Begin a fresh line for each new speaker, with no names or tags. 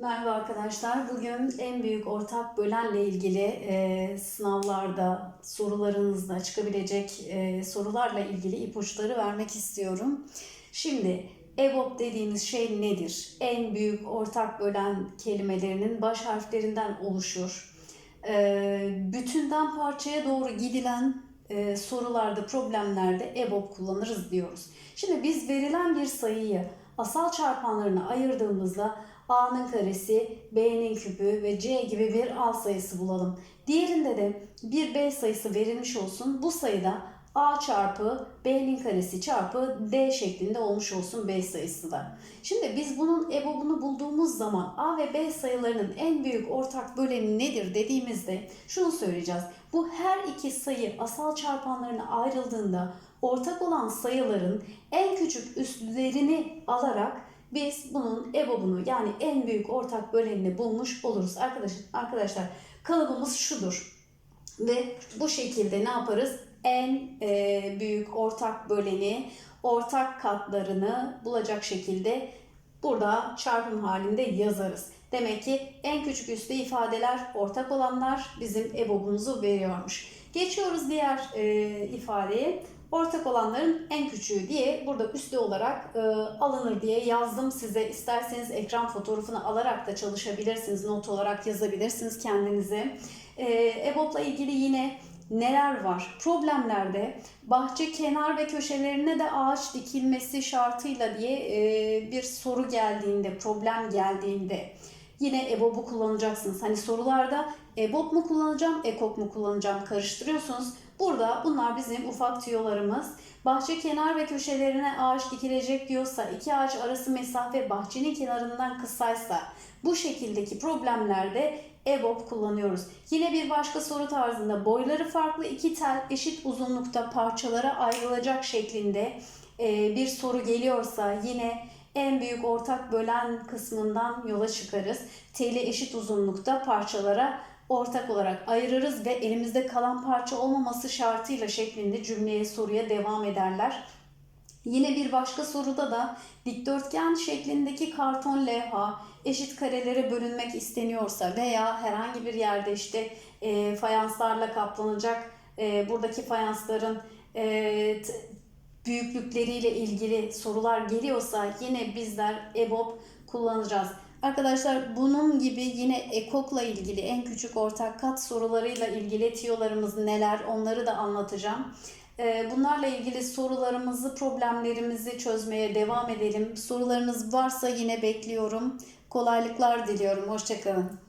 Merhaba arkadaşlar. Bugün en büyük ortak bölenle ilgili e, sınavlarda, sorularınızda çıkabilecek e, sorularla ilgili ipuçları vermek istiyorum. Şimdi EBOB dediğimiz şey nedir? En büyük ortak bölen kelimelerinin baş harflerinden oluşur. E, bütünden parçaya doğru gidilen e, sorularda, problemlerde EBOB kullanırız diyoruz. Şimdi biz verilen bir sayıyı asal çarpanlarına ayırdığımızda A'nın karesi, B'nin küpü ve C gibi bir A sayısı bulalım. Diğerinde de bir B sayısı verilmiş olsun. Bu sayıda A çarpı B'nin karesi çarpı D şeklinde olmuş olsun B sayısı da. Şimdi biz bunun EBOB'unu bulduğumuz zaman A ve B sayılarının en büyük ortak böleni nedir dediğimizde şunu söyleyeceğiz. Bu her iki sayı asal çarpanlarına ayrıldığında ortak olan sayıların en küçük üstlerini alarak biz bunun EBOB'unu yani en büyük ortak bölenini bulmuş oluruz. Arkadaşlar, arkadaşlar kalıbımız şudur. Ve bu şekilde ne yaparız? En e, büyük ortak böleni, ortak katlarını bulacak şekilde burada çarpım halinde yazarız. Demek ki en küçük üslü ifadeler ortak olanlar bizim EBOB'umuzu veriyormuş. Geçiyoruz diğer e, ifadeye. Ortak olanların en küçüğü diye burada üslü olarak e, alınır diye yazdım size. İsterseniz ekran fotoğrafını alarak da çalışabilirsiniz. Not olarak yazabilirsiniz kendinize. E, EBOB'la ilgili yine neler var? Problemlerde bahçe kenar ve köşelerine de ağaç dikilmesi şartıyla diye bir soru geldiğinde, problem geldiğinde yine EBOB'u kullanacaksınız. Hani sorularda EBOB mu kullanacağım, EKOK mu kullanacağım karıştırıyorsunuz. Burada bunlar bizim ufak tüyolarımız. Bahçe kenar ve köşelerine ağaç dikilecek diyorsa, iki ağaç arası mesafe bahçenin kenarından kısaysa bu şekildeki problemlerde EBOB kullanıyoruz. Yine bir başka soru tarzında boyları farklı iki tel eşit uzunlukta parçalara ayrılacak şeklinde bir soru geliyorsa yine en büyük ortak bölen kısmından yola çıkarız. Teli eşit uzunlukta parçalara ortak olarak ayırırız ve elimizde kalan parça olmaması şartıyla şeklinde cümleye soruya devam ederler. Yine bir başka soruda da dikdörtgen şeklindeki karton levha eşit karelere bölünmek isteniyorsa veya herhangi bir yerde işte e, fayanslarla kaplanacak e, buradaki fayansların e, büyüklükleriyle ilgili sorular geliyorsa yine bizler EBOB kullanacağız. Arkadaşlar bunun gibi yine EKOK'la ilgili en küçük ortak kat sorularıyla ilgili tiyolarımız neler onları da anlatacağım. Ee, Bunlarla ilgili sorularımızı, problemlerimizi çözmeye devam edelim. Sorularınız varsa yine bekliyorum. Kolaylıklar diliyorum. Hoşçakalın.